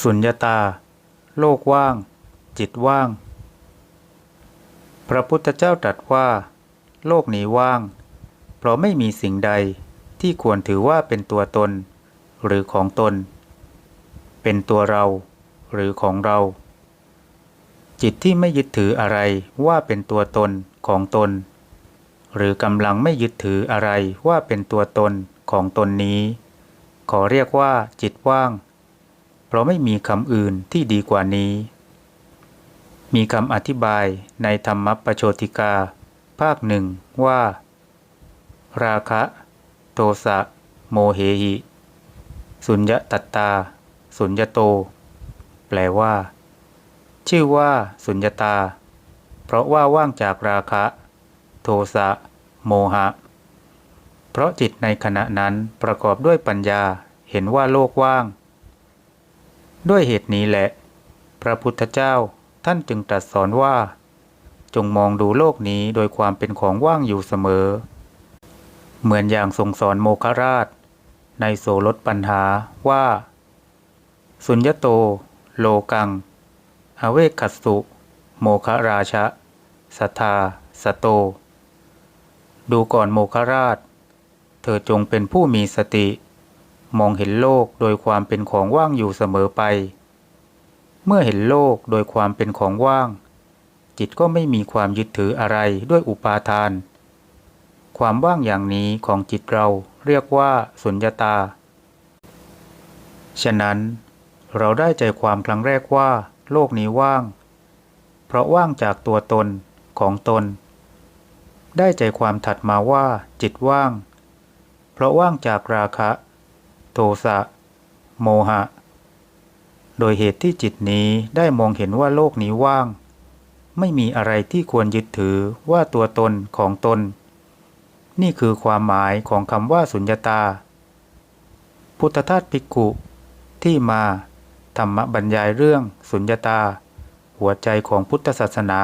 สุญญตา โลกว่าง จิตว่าง พระพุทธเจ้าตรัสว่า โลกนี้ว่าง เพราะไม่มีสิ่งใดที่ควรถือว่าเป็นตัวตน หรือของตน เป็นตัวเรา หรือของเรา จิตที่ไม่ยึดถืออะไรว่าเป็นตัวตนของตน หรือกำลังไม่ยึดถืออะไรว่าเป็นตัวตนของตนนี้ ขอเรียกว่าจิตว่าง เพราะไม่มีคำอื่นที่ดีกว่านี้ มีคำอธิบายในธรรมปโชติกา ภาคหนึ่งว่า ราคะ โทสะ โมเหหิ สุญญตัตตา สุญญโต แปลว่า ชื่อว่าสุญญตา เพราะว่าว่างจากราคะ โทสะ โมหะ เพราะจิตในขณะนั้นประกอบด้วยปัญญาเห็นว่าโลกว่าง ด้วยเหตุนี้แหละ พระพุทธเจ้าท่านจึงตรัสสอนว่า จงมองดูโลกนี้โดยความเป็นของว่างอยู่เสมอ เหมือนอย่างทรงสอนโมคราช ในโสรถปัญหาว่า สุญญโต โลกัง อเวกัสสุ โมคราชะสัทธาสโต ดูก่อนโมคราช เธอจงเป็นผู้มีสติ มองเห็นโลกโดยความเป็นของว่างอยู่เสมอไป เมื่อเห็นโลกโดยความเป็นของว่าง จิตก็ไม่มีความยึดถืออะไรด้วยอุปาทาน ความว่างอย่างนี้ของจิตเราเรียกว่าสุญญตา ฉะนั้นเราได้ใจความครั้งแรกว่า โลกนี้ว่าง เพราะว่างจากตัวตนของตน ได้ใจความถัดมาว่า จิตว่าง เพราะว่างจากราคะ โทสะ โมหะ โดยเหตุที่จิตนี้ได้มองเห็นว่าโลกนี้ว่าง ไม่มีอะไรที่ควรยึดถือว่าตัวตนของตน นี่คือความหมายของคำว่าสุญญตา พุทธทาสภิกขุ ที่มาธรรมบรรยายเรื่องสุญญตา หัวใจของพุทธศาสนา